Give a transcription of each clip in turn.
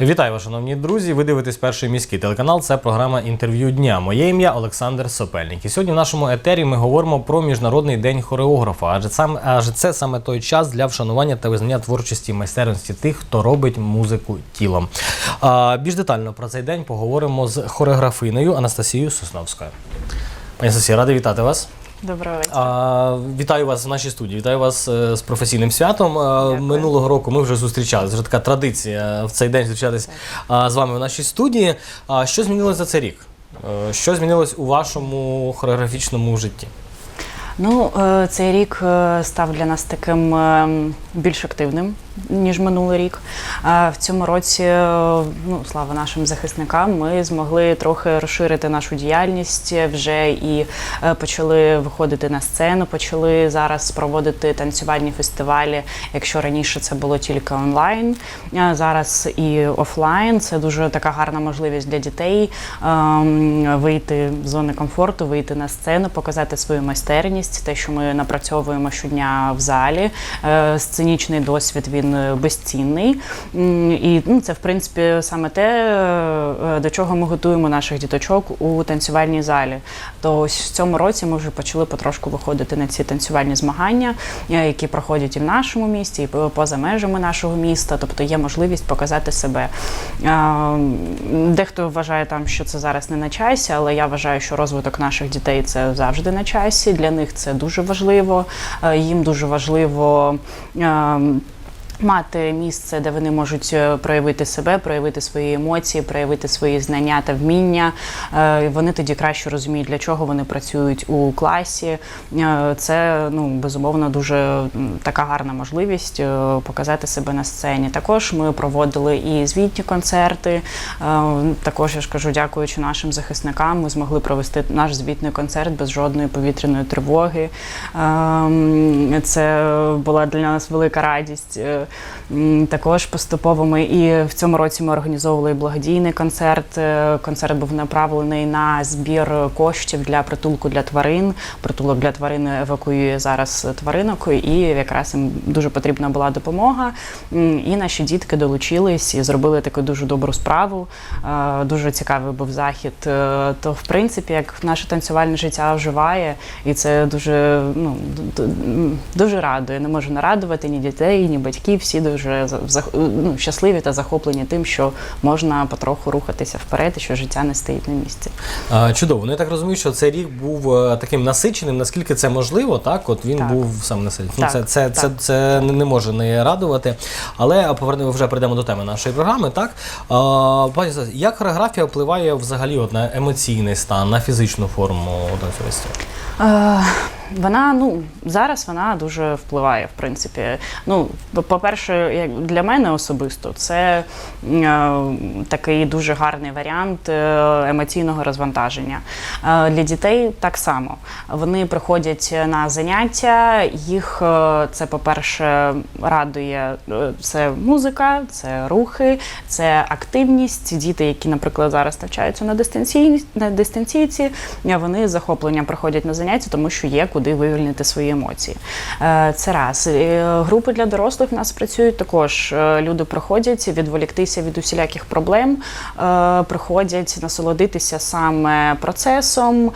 Вітаю шановні друзі. Ви дивитесь перший міський телеканал. Це програма інтерв'ю дня. Моє ім'я Олександр Сопельник. І сьогодні в нашому етері ми говоримо про міжнародний день хореографа. Адже сам адже це саме той час для вшанування та визнання творчості і майстерності тих, хто робить музику тілом. А, більш детально про цей день поговоримо з хореографинею Анастасією Сосновською. Пані Анастасія, радий вітати вас. Доброго вечора. Вітаю вас в нашій студії. Вітаю вас е, з професійним святом. Дякую. Минулого року ми вже зустрічалися. Вже така традиція в цей день зустрічатись з вами в нашій студії. А що змінилось за цей рік? Е, Що змінилось у вашому хореографічному житті? Ну, е, цей рік став для нас таким е, більш активним, ніж минулий рік. Е, В цьому році, е, ну, слава нашим захисникам, ми змогли трохи розширити нашу діяльність вже і е, почали виходити на сцену, почали зараз проводити танцювальні фестивалі. Якщо раніше це було тільки онлайн, е, зараз і офлайн. Це дуже така гарна можливість для дітей ем, вийти з зони комфорту, вийти на сцену, показати свою майстерність, те, що ми напрацьовуємо щодня в залі. Е, Сценічний досвід він е, безцінний. І ну, це, в принципі, саме те, е, до чого ми готуємо наших діточок у танцювальній залі. То ось в цьому році ми вже почали потрошку виходити на ці танцювальні змагання, е, які проходять і в нашому місті, і по- поза межами нашого міста. Тобто є можливість показати себе. Е, Дехто вважає там, що це зараз не на часі, але я вважаю, що розвиток наших дітей це завжди на часі. Для них це дуже важливо. Е, Їм дуже важливо. Мати місце, де вони можуть е, проявити себе, проявити свої емоції, проявити свої знання та вміння. Е, Вони тоді краще розуміють, для чого вони працюють у класі. Е, Це ну безумовно дуже така гарна можливість показати себе на сцені. Також ми проводили і звітні концерти. Також я ж кажу, дякуючи нашим захисникам, ми змогли провести наш звітний концерт без жодної повітряної тривоги. Ем, Це була для нас велика радість. Також поступово ми і в цьому році ми організовували благодійний концерт. Е, Концерт був направлений на збір коштів для притулку для тварин. Притулок для тварин евакуює зараз тваринок, і якраз їм дуже потрібна була допомога. І наші дітки долучились і зробили таку дуже добру справу. Е, Дуже цікавий був захід. Е, То, в принципі, як наше танцювальне життя оживає, і це дуже ну дуже радує. Не можу нарадувати ні дітей, ні батьків. Всі дуже ну, щасливі та захоплені тим, що можна потроху рухатися вперед, і що життя не стоїть на місці. Чудово. Ну я так розумію, що цей рік був е, таким насиченим, наскільки це можливо, так от він Так. був сам насичений. Ну, це, це, це, так. це не не може не радувати. Але повернемо вже прийдемо до теми нашої програми. Так пані як хореографія впливає взагалі от на емоційний стан, на фізичну форму танцюристів? Вона ну зараз вона дуже впливає, в принципі. Ну, по- по-перше, як для мене особисто, це е, такий дуже гарний варіант е, емоційного розвантаження. Е, для дітей так само. Вони приходять на заняття, їх це, по-перше, радує це музика, це рухи, це активність. Діти, які, наприклад, зараз навчаються на дистанційні на дистанційці, вони з захопленням приходять на заняття, тому що є куди вивільнити свої емоції. Е, Це раз. Е, Групи для дорослих в нас працюють також. Е, Люди приходять відволіктися від усіляких проблем, приходять насолодитися саме процесом.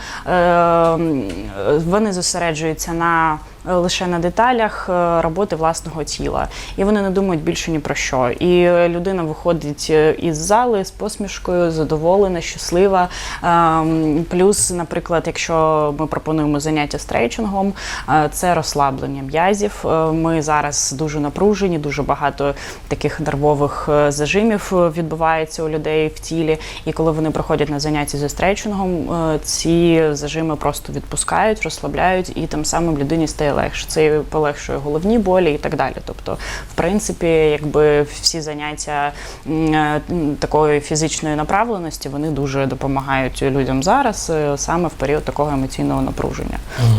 Вони зосереджуються на лише на деталях е, роботи власного тіла, і вони не думають більше ні про що. І е, людина виходить е, із зали з посмішкою, задоволена, щаслива. Ем, Плюс, наприклад, якщо ми пропонуємо заняття стрейчингом, е, це розслаблення м'язів. Е, Ми зараз дуже напружені, дуже багато таких нервових е, зажимів е, відбувається у людей в тілі. І коли вони приходять на заняття зі стрейчингом, е, ці зажими просто відпускають, розслабляють, і тим самим людині стає легше. Це полегшує головні болі і так далі. Тобто, в принципі, якби всі заняття е, такої фізичної направленості вони дуже допомагають людям зараз, е, саме в період такого емоційного напруження.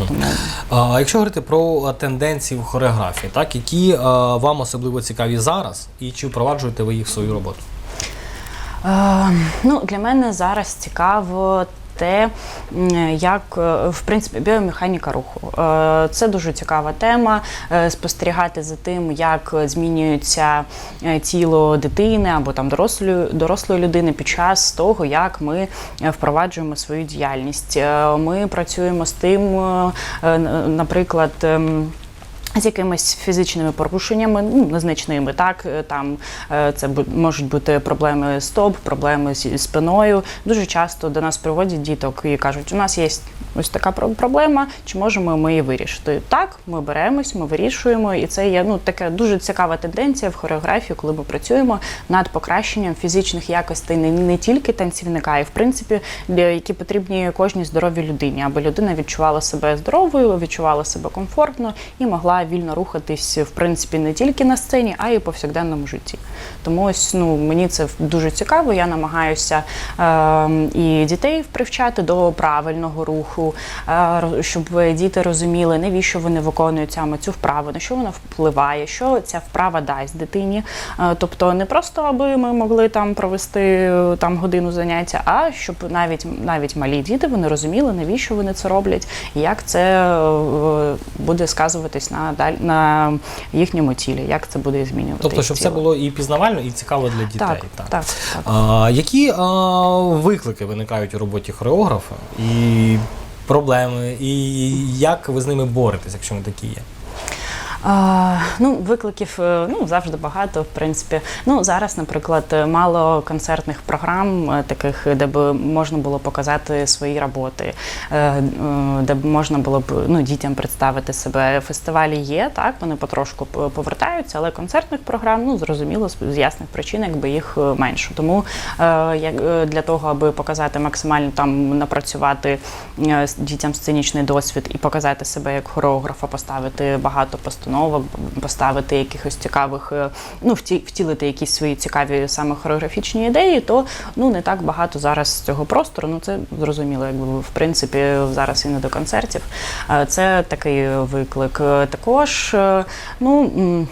Тому А якщо говорити про тенденції в хореографії, так які а, вам особливо цікаві зараз, і чи впроваджуєте ви їх в свою роботу? Е, ну, для мене зараз цікаво те, як е, в принципі біомеханіка руху. Е, Це дуже цікава тема. е, Спостерігати за тим, як змінюється тіло дитини або там дорослої дорослої людини під час того, як ми впроваджуємо свою діяльність. Ми працюємо з тим, наприклад. З якимись фізичними порушеннями, ну незначними, так е, там е, це можуть бути проблеми стоп, проблеми зі спиною. Дуже часто до нас приводять діток і кажуть, у нас є ось така про- проблема, чи можемо ми її вирішити? Так, ми беремось, ми вирішуємо, і це є ну така дуже цікава тенденція в хореографії, коли ми працюємо над покращенням фізичних якостей не, не тільки танцівника, й в принципі, для- які потрібні кожній здоровій людині, аби людина відчувала себе здоровою, відчувала себе комфортно і могла вільно рухатись в принципі не тільки на сцені, а й у повсякденному житті. Тому ось ну мені це дуже цікаво. Я намагаюся е, і дітей привчати до правильного руху, е, роз- щоб діти розуміли, навіщо вони виконують саме цю вправу, на що вона впливає, що ця вправа дасть дитині. Е, тобто не просто аби ми могли там провести е, там годину заняття, а щоб навіть навіть малі діти вони розуміли, навіщо вони це роблять, і як це е, буде сказуватись на на їхньому тілі, як це буде змінювати. Тобто, щоб тіло. було і пізнавально, і цікаво для дітей. так, так, так. А, які а, виклики виникають у роботі хореографа і проблеми, і як ви з ними боретесь, якщо вони такі є? Ну, викликів е, ну, завжди багато, в принципі. Ну, зараз, наприклад, мало концертних програм, е, таких, де б можна було показати свої роботи, е, де б можна було б ну, дітям представити себе. Фестивалі є, так, вони потрошку повертаються, але концертних програм, ну, зрозуміло, з ясних причин, якби їх менше. Тому як, для того, аби показати максимально там напрацювати дітям сценічний досвід і показати себе як хореографа, поставити багато постановок, поставити якихось цікавих, е, ну втілити якісь свої цікаві саме хореографічні ідеї, то ну не так багато зараз цього простору. Ну це зрозуміло, якби в принципі зараз і не до концертів. Е, Це такий виклик. Е, Також ну.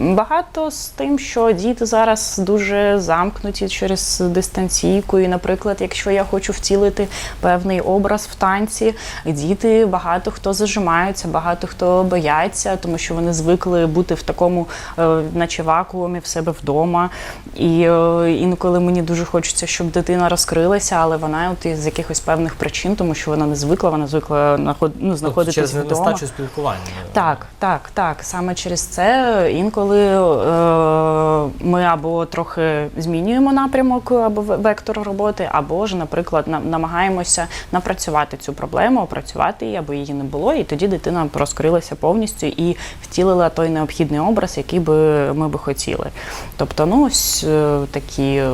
Багато з тим, що діти зараз дуже замкнуті через дистанційку. І, наприклад, якщо я хочу втілити певний образ в танці, діти багато хто зажимаються, багато хто бояться, тому що вони звикли бути в такому, е, наче вакуумі в себе вдома. І е, інколи мені дуже хочеться, щоб дитина розкрилася, але вона от із якихось певних причин, тому що вона не звикла, вона звикла ну, Тобто знаходитись через вдома. нестачу спілкування. Так, так, так. Саме через це інколи е, ми або трохи змінюємо напрямок або ве- вектор роботи, або ж, наприклад, нам- намагаємося напрацювати цю проблему, опрацювати її, аби її не було, і тоді дитина розкрилася повністю і втілила той необхідний образ, який би ми би хотіли. Тобто, ну ось е, такі. е,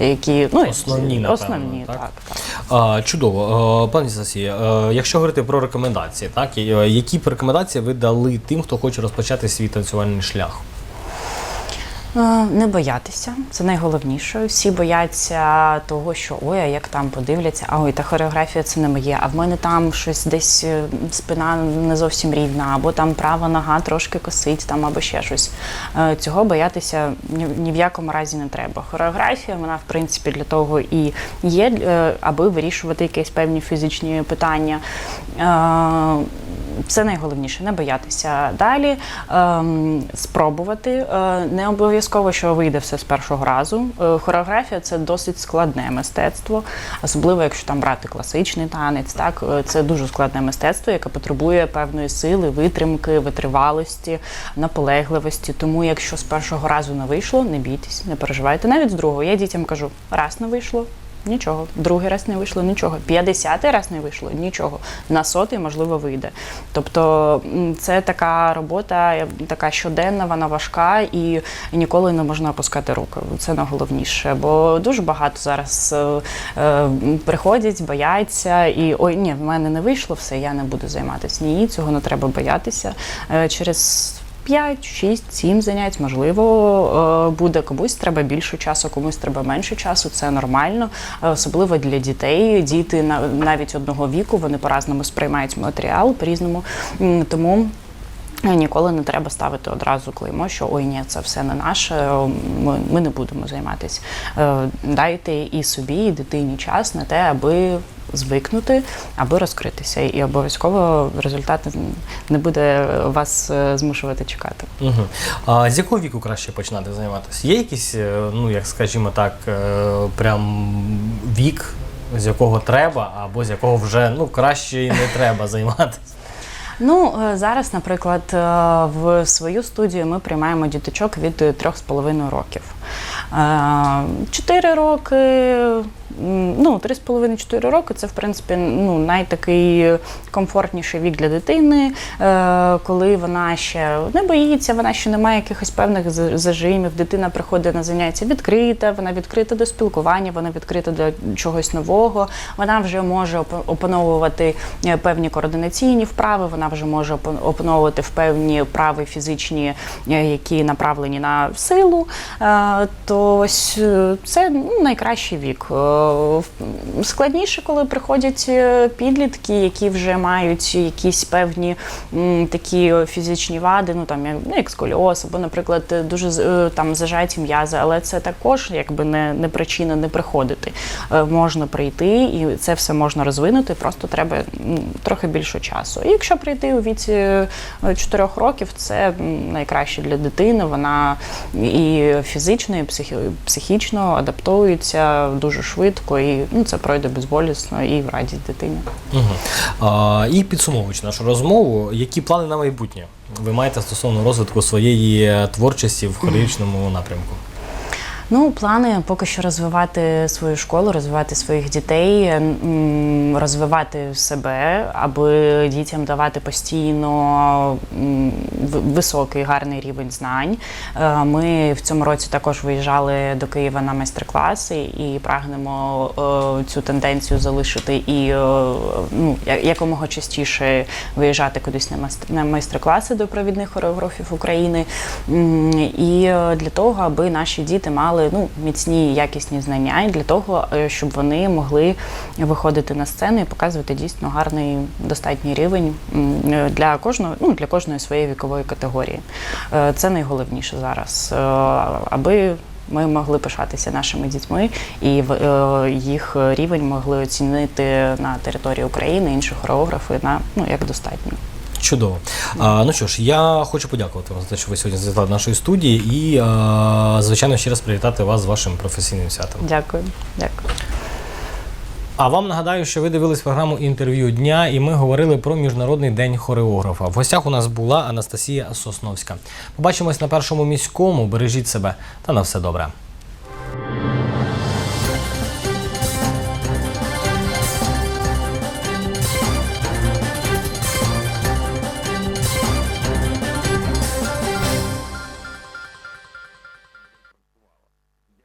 Які ну Основні, напевно, основні, так? так, так. А, чудово, Е, пані Сасія, е, якщо говорити про рекомендації, так е, які б рекомендації ви дали тим, хто хоче розпочати свій танцювальний шлях? Е, Не боятися, це найголовніше. Всі бояться того, що ой, а як там подивляться, а ой, та хореографія це не моє, а в мене там щось десь е, спина не зовсім рівна, або там права нога трошки косить, там або ще щось. Е, Цього боятися ні, в якому разі не треба. Хореографія, вона в принципі для того і є, аби вирішувати якісь певні фізичні питання. Це найголовніше не боятися далі, ем, спробувати. Е, не обов'язково, що вийде все з першого разу. Е, хореографія це досить складне мистецтво, особливо якщо там брати класичний танець. Так Е, це дуже складне мистецтво, яке потребує певної сили, витримки, витривалості, наполегливості. Тому, якщо з першого разу не вийшло, не бійтесь, не переживайте. Навіть з другого я дітям кажу: раз не вийшло. Нічого, другий раз не вийшло, нічого. П'ятдесятий раз не вийшло, нічого. На сотий, можливо, вийде. Тобто це така робота, така щоденна, вона важка і ніколи не можна опускати руки. Це найголовніше. Бо дуже багато зараз е, е, приходять, бояться і ой, ні, в мене не вийшло, все, я не буду займатися. Ні, цього не треба боятися. Е, через 5, 6, 7 занять, можливо, е, буде комусь треба більше часу, комусь треба менше часу. Це нормально, Е, особливо для дітей. Діти навіть одного віку вони по-разному сприймають матеріал, по-різному. Тому Ніколи не треба ставити одразу клеймо, що ой, ні, це все не наше. Ми, ми не будемо займатися. Е, Дайте і собі, і дитині час на те, аби звикнути, аби розкритися. І обов'язково результат не буде вас е, змушувати чекати. Угу. А з якого віку краще починати займатися? Є якийсь, е, ну як скажімо так, е, прям вік, з якого треба, або з якого вже ну краще і не треба займатися? Ну зараз, наприклад, в свою студію ми приймаємо діточок від 3,5 років. Е, Чотири роки, ну, 3,5-4 роки це, в принципі, ну, найтакий комфортніший вік для дитини, е, коли вона ще не боїться, вона ще не має якихось певних зажимів. Дитина приходить на заняття відкрита, вона відкрита до спілкування, вона відкрита до чогось нового. Вона вже може опановувати е, певні координаційні вправи, вона вже може опановувати в певні вправи фізичні, які направлені на силу. То ось е, це ну, найкращий вік. Е, Складніше, коли приходять е, підлітки, які вже мають якісь певні такі фізичні вади, ну там як, ну, сколіоз, або, наприклад, дуже там зажаті м'язи, але це також якби не, не причина не приходити. Можна прийти і це все можна розвинути, просто треба трохи більше часу. І якщо прийти у віці 4 років, це найкраще для дитини. Вона і фізично, і психі- психічно адаптуються дуже швидко, і ну, це пройде безболісно і в радість дитині. Угу. А, і підсумовуючи нашу розмову, які плани на майбутнє ви маєте стосовно розвитку своєї творчості в хореографічному напрямку? Ну, плани поки що розвивати свою школу, розвивати своїх дітей, розвивати себе, аби дітям давати постійно високий гарний рівень знань. Е, Ми в цьому році також виїжджали до Києва на майстер-класи і прагнемо е, цю тенденцію залишити і е, ну, якомога частіше виїжджати кудись на майстер- на майстер-класи до провідних хореографів України. І для того, аби наші діти мали ну, міцні якісні знання, і для того, е, щоб вони могли виходити на сцену і показувати дійсно гарний достатній рівень е, для кожного, ну, для кожної своєї вікової категорії. Е, Це найголовніше зараз, аби ми могли пишатися нашими дітьми і їх рівень могли оцінити на території України інші хореографи на ну як достатньо. Чудово. А, ну що ж, я хочу подякувати вам за те, що ви сьогодні завітали до нашої студії, і а, звичайно ще раз привітати вас з вашим професійним святом. Дякую, дякую. А вам нагадаю, що ви дивились програму інтерв'ю дня, і ми говорили про міжнародний день хореографа. В гостях у нас була Анастасія Сосновська. Побачимось на першому міському. Бережіть себе та на все добре.